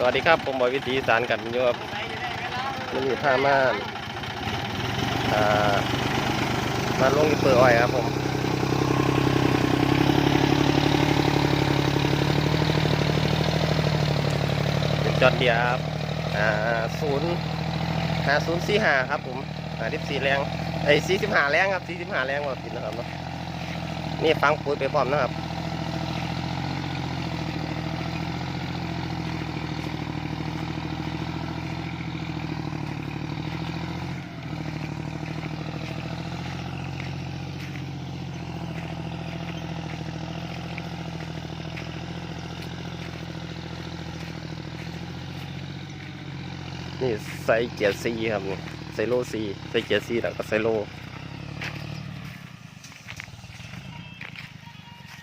สวัสดีครับผมบอยวิถีสารกันอยู่ครับมันมีผ้าม่านอ่ามาลงอีเปิดอ้อยครับผมเป็นจอดเดียครับศูนย์หาศูนย์สี่ห้าครับผมห้าสิบสี่แรงไอ้สี่สิบห้าแรงครับสี่สิบห้าแรงว่าผิดนะครับเนาะนี่ฟังปุ๋ยไปพร้อมนะครับ นี่ใส่เกียร์ซีครับนี่ใส่โลซีใส่เกียร์ซีแล้วก็ใส่โล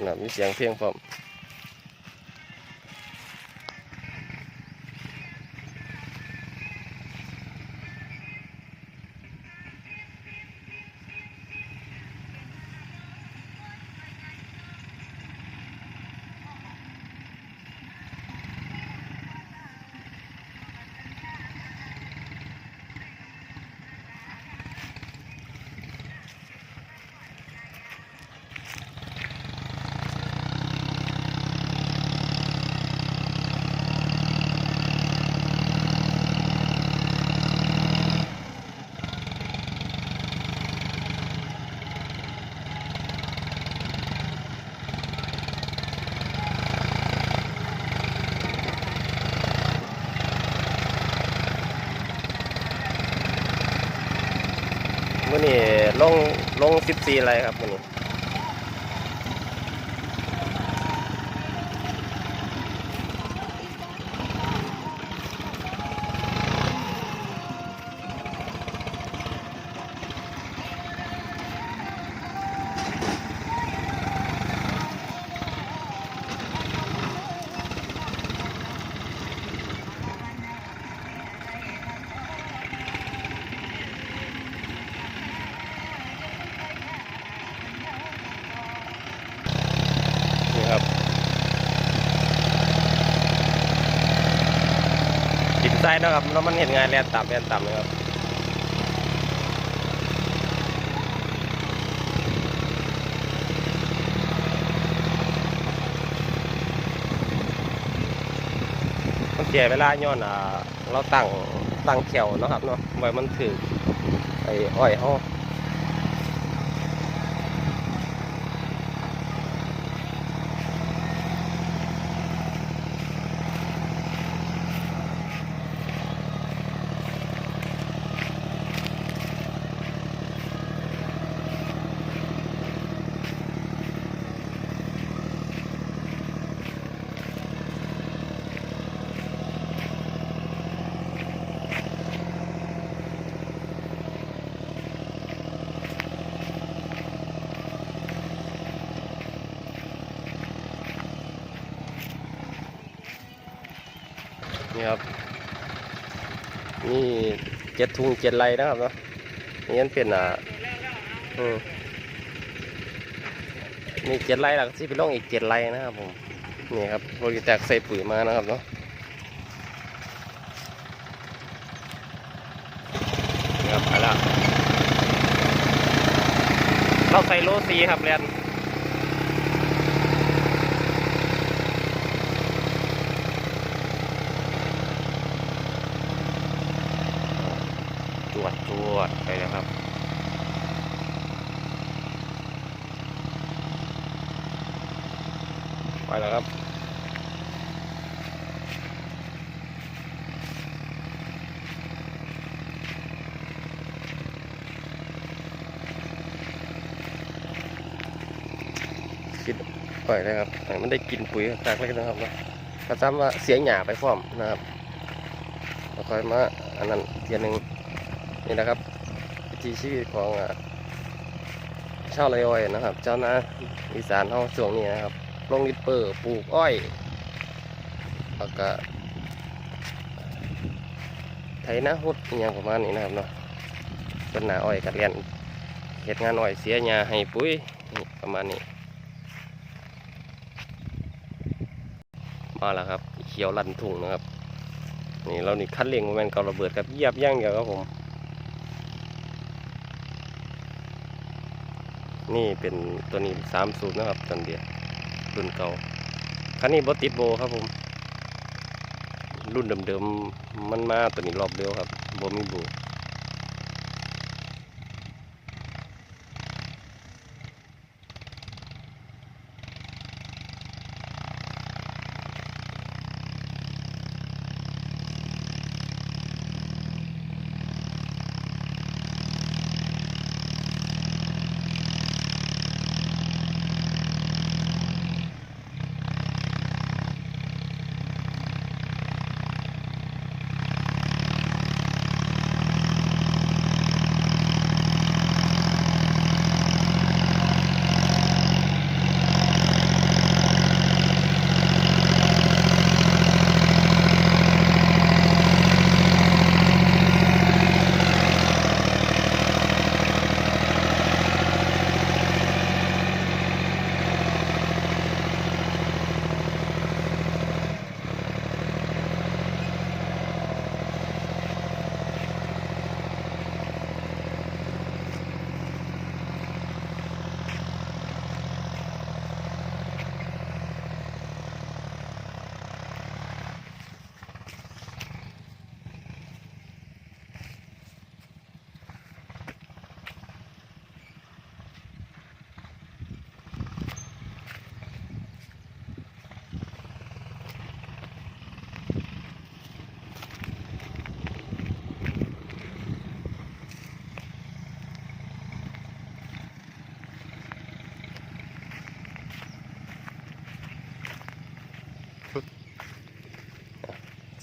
นะมีเสียงเพลงพร้อม มื่อนี้ลงลงสิบสี่ไรครับมื่อนี้ ไส้นะครับแล้วมันเห็นงานแลนต่ำแลนต่ำเลยครับมันเสียเวลาย้อนอ่าเราตั้งตั้งแขวเนาะครับเนาะไว้มันถือไอ้อ้อยเฮ นี่ครับ นี่เจ็ดทุงเจ็ดไรนะครับเนาะนี่มันเป็นอ่าอืมนี่เจ็ดไรแล้วที่ไปลงอีกเจ็ดไรนะครับผมนี่ครับโปรดิแตกใส่ปุ๋ยมานะครับเนาะนี่ครับไปละเราใส่โลซีครับเรียน จวดจวดไปเลยครับไปแล้วครับคิดปล่อยเลยครับมันได้กินปุ๋ยแตกเลยนะครับนะกระซ้ำว่าเสียหยาไปพร้อมนะครับแล้วค่อยมาอันนั้นเทียนหนึ่ง นี่นะครับวิถีชีวิตของอชาวไรอ้อยนะครับ เจ้านาอีสานเฮาช่วงนี้นะครับลงลิปเปอร์ปลูกอ้อยแล้วก็ไถนาหุดอย่างประมาณนี้นะครับเนาะเป็นหนาอ้อยกัดเรียนเหตุงานอ้อยเสียหยาให้ปุ๋ยประมาณนี้มาแล้วครับ เขียวลันทุ่งนะครับนี่เรานี่คัดเร่งมเมนเการะเบิดครับเยียบย่างเดียวครับผม นี่เป็นตัวนี้สามสูบนะครับตันเดียรุ่นเก่าคันนี้บติดโบครับผม รุ่นเดิมๆมันมาตัวนี้รอบเดียวครับโบมีโบ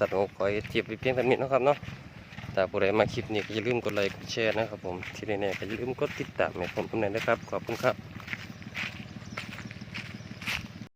สัตว์ของคอยเทียบไปเพียงเท่านี้นะครับเนาะถ้าผู้ใดมาคลิปนี้ก็อย่าลืมกดไลค์กดแชร์นะครับผมที่แน่ๆก็อย่าลืมกดติดตามให้ผมตำแหน่งนะครับขอบคุณครับ